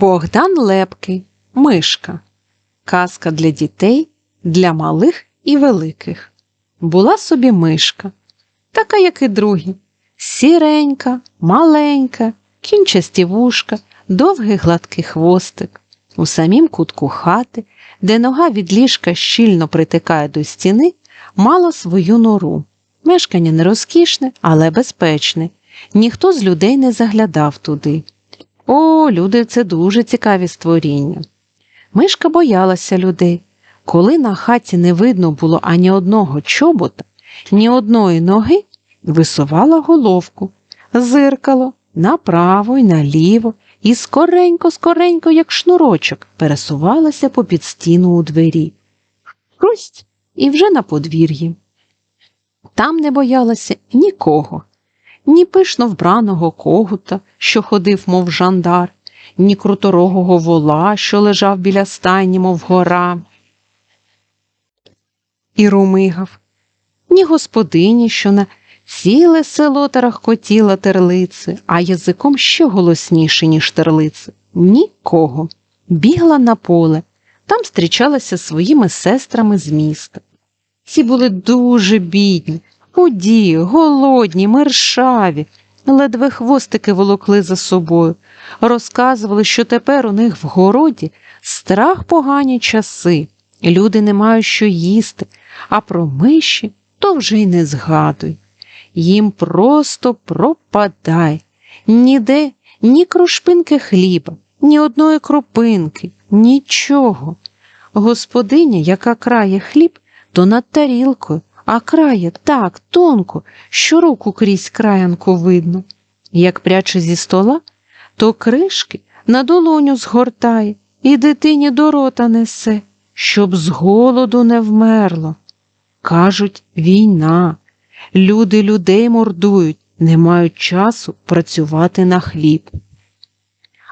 Богдан Лепкий Мишка. Казка для дітей, для малих і великих. Була собі мишка, така, як і другі, сіренька, маленька, кінчасті вушка, довгий гладкий хвостик. У самім кутку хати, де нога від ліжка щільно притикає до стіни, мала свою нору. Мешкання не розкішне, але безпечне. Ніхто з людей не заглядав туди. О, люди це дуже цікаві створіння. Мишка боялася людей. Коли на хаті не видно було ані одного чобота, ні одної ноги, висувала головку, зиркало направо й наліво і скоренько, скоренько, як шнурочок, пересувалася попід стіну у двері. Хрусть і вже на подвір'ї. Там не боялася нікого ні пишно вбраного когута, що ходив, мов жандар, ні круторогого вола, що лежав біля стайні, мов гора, і румигав, ні господині, що на ціле село тарахкотіла терлици, а язиком ще голосніше, ніж терлици. Нікого. Бігла на поле, там зустрічалася своїми сестрами з міста. Ці були дуже бідні, худі, голодні, мершаві, ледве хвостики волокли за собою, розказували, що тепер у них в городі страх погані часи, люди не мають що їсти, а про миші то вже й не згадуй. Їм просто пропадай. Ніде ні крушпинки хліба, ні одної кропинки, нічого. Господиня, яка крає хліб, то над тарілкою, а крає так тонко, що руку крізь краянку видно. Як пряче зі стола, то кришки на долоню згортає і дитині до рота несе, щоб з голоду не вмерло. Кажуть, війна. Люди людей мордують, не мають часу працювати на хліб.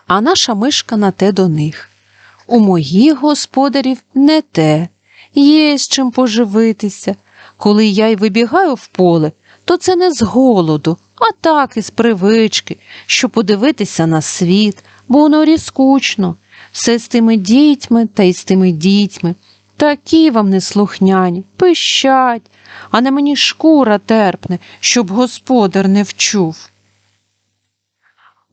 А наша мишка на те до них. У моїх господарів не те, є з чим поживитися. Коли я й вибігаю в поле, то це не з голоду, а так із привички, щоб подивитися на світ, бо у норі скучно, все з тими дітьми та й з тими дітьми. Такі вам неслухняні, пищать, а на мені шкура терпне, щоб господар не вчув.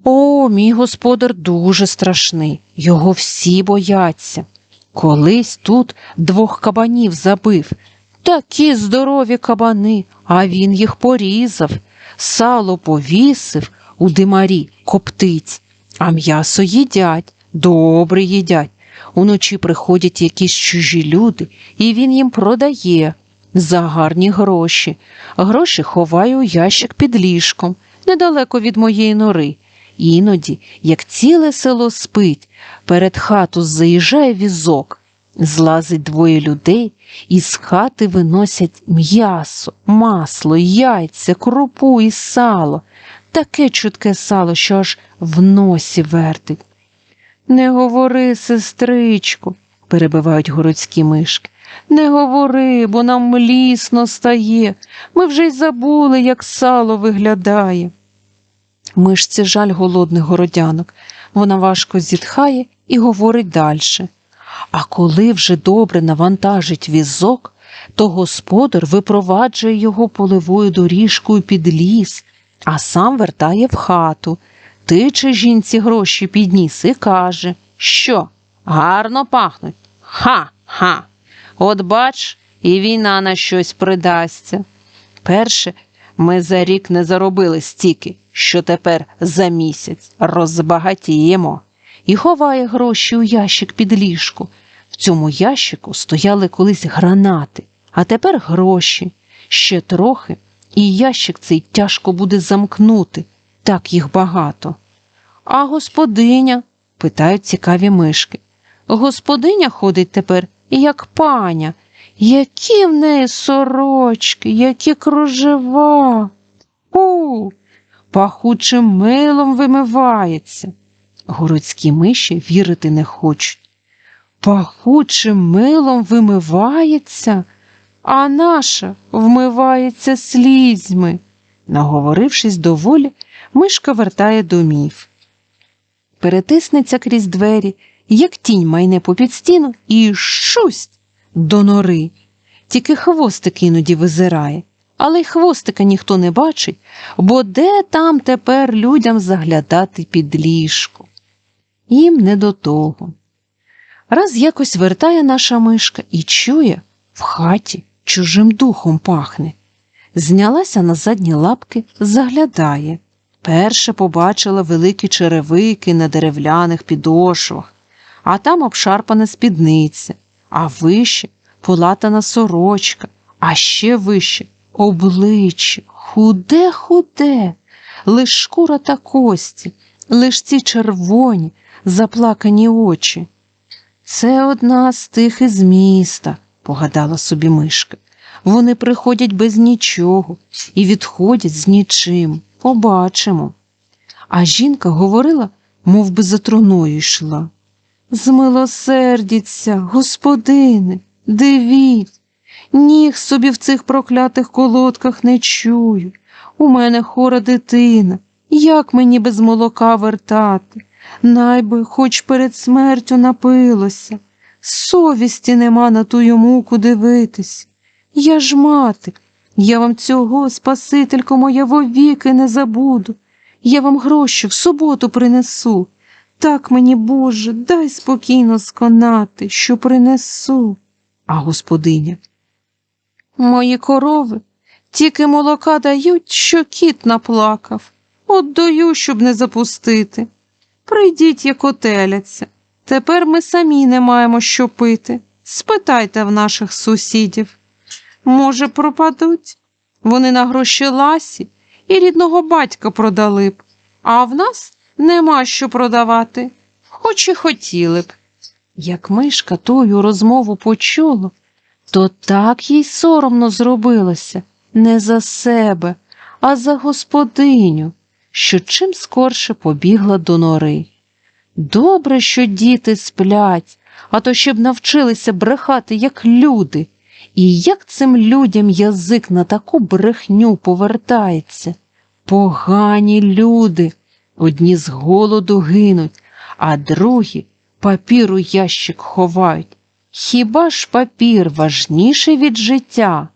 О, мій господар дуже страшний, його всі бояться. Колись тут двох кабанів забив. Такі здорові кабани, а він їх порізав, сало повісив у димарі коптиць, а м'ясо їдять, добре їдять. Уночі приходять якісь чужі люди, і він їм продає за гарні гроші. Гроші ховаю у ящик під ліжком, недалеко від моєї нори. Іноді, як ціле село спить, перед хату заїжджає візок, злазить двоє людей і з хати виносять м'ясо, масло, яйця, крупу і сало, таке чутке сало, що аж в носі вертить. Не говори, сестричку, перебивають городські мишки. Не говори, бо нам млісно стає. Ми вже й забули, як сало виглядає. Мишці жаль голодних городянок. Вона важко зітхає і говорить далі. А коли вже добре навантажить візок, то господар випроваджує його поливою доріжкою під ліс, а сам вертає в хату, тиче жінці гроші підніс і каже, що гарно пахнуть. Ха-ха. От бач, і війна на щось придасться. Перше, ми за рік не заробили стільки, що тепер за місяць розбагатіємо. І ховає гроші у ящик під ліжку. В цьому ящику стояли колись гранати, а тепер гроші. Ще трохи, і ящик цей тяжко буде замкнути, так їх багато. А господиня? питають цікаві мишки. Господиня ходить тепер, як паня. Які в неї сорочки, які кружева. У, пахучим милом вимивається. Городські миші вірити не хочуть. Пахучим милом вимивається, а наша вмивається слізьми. Наговорившись доволі, мишка вертає домів. перетиснеться крізь двері, як тінь майне попід стіну і шусть до нори. Тільки хвостик іноді визирає, але й хвостика ніхто не бачить, бо де там тепер людям заглядати під ліжко? Їм не до того. Раз якось вертає наша мишка і чує, в хаті чужим духом пахне. Знялася на задні лапки, заглядає. Перше побачила великі черевики на деревляних підошвах, а там обшарпана спідниця, а вище полатана сорочка, а ще вище обличчя, худе, худе, лиш шкура та кості, лиш ці червоні, заплакані очі. Це одна з тих із міста, погадала собі мишка. Вони приходять без нічого і відходять з нічим. Побачимо. А жінка говорила, мов би за труною йшла. Змилосердіться, господине, дивіть, ніг собі в цих проклятих колодках не чую. У мене хора дитина. Як мені без молока вертати? Найби хоч перед смертю напилося. Совісті нема на тую муку дивитись. Я ж мати, я вам цього, Спасителько моя, вовіки не забуду. Я вам гроші в суботу принесу. Так мені, Боже, дай спокійно сконати, що принесу. А господиня. Мої корови тільки молока дають, що кіт наплакав. От даю, щоб не запустити. Прийдіть, як отеляться. Тепер ми самі не маємо що пити. Спитайте в наших сусідів. Може, пропадуть? Вони на гроші ласі і рідного батька продали б, а в нас нема що продавати, хоч і хотіли б. Як мишка тою розмову почула, то так їй соромно зробилося не за себе, а за господиню, що чим скорше побігла до нори. Добре, що діти сплять, а то щоб навчилися брехати, як люди. І як цим людям язик на таку брехню повертається? Погані люди. Одні з голоду гинуть, а другі папір у ящик ховають. Хіба ж папір важніший від життя?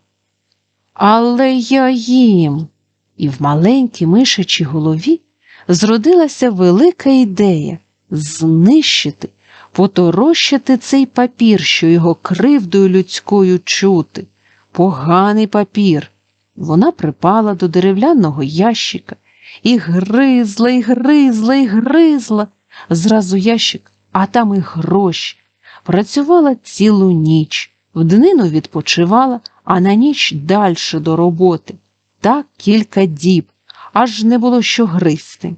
Але я їм. І в маленькій мишачій голові зродилася велика ідея знищити, поторощити цей папір, що його кривдою людською чути. Поганий папір. Вона припала до дерев'яного ящика і гризла, і гризла, і гризла. Зразу ящик, а там і гроші. Працювала цілу ніч, в днину відпочивала, а на ніч дальше до роботи. Так кілька діб, аж не було що гризти.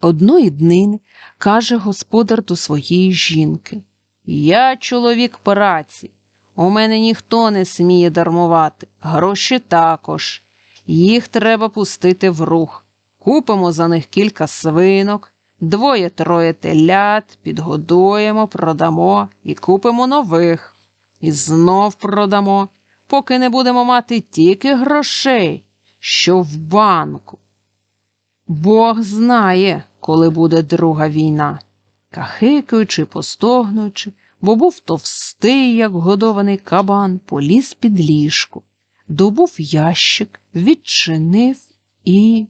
Одної днини каже господар до своєї жінки Я чоловік праці. У мене ніхто не сміє дармувати, гроші також. Їх треба пустити в рух. Купимо за них кілька свинок, двоє-троє телят, підгодуємо, продамо і купимо нових. І знов продамо, поки не будемо мати тільки грошей, що в банку. Бог знає, коли буде друга війна. Кахикаючи, постогнуючи, бо був товстий, як годований кабан, поліз під ліжку, добув ящик, відчинив і.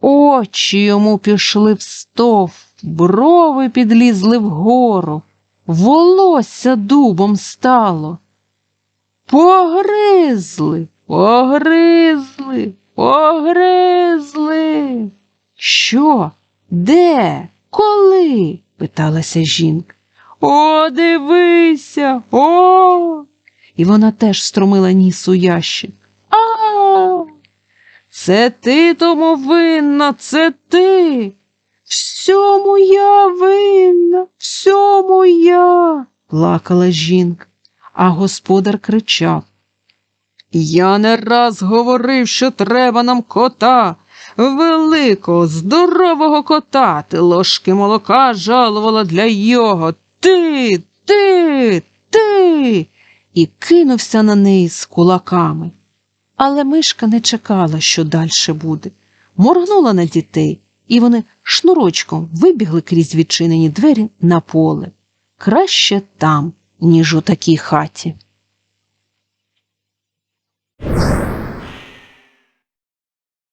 Очі йому пішли в стов, брови підлізли вгору, волосся дубом стало. Погризли, погризли, погризли. Що? Де? Коли? питалася жінка. О, дивися, о. І вона теж струмила ніс у ящик. А. Це ти тому винна, це ти. Всьому я винна, всьому я, плакала жінка, а господар кричав. Я не раз говорив, що треба нам кота, великого, здорового кота. Ти ложки молока жалувала для його. Ти, ти, ти. І кинувся на неї з кулаками. Але мишка не чекала, що дальше буде. Моргнула на дітей і вони шнурочком вибігли крізь відчинені двері на поле. Краще там, ніж у такій хаті.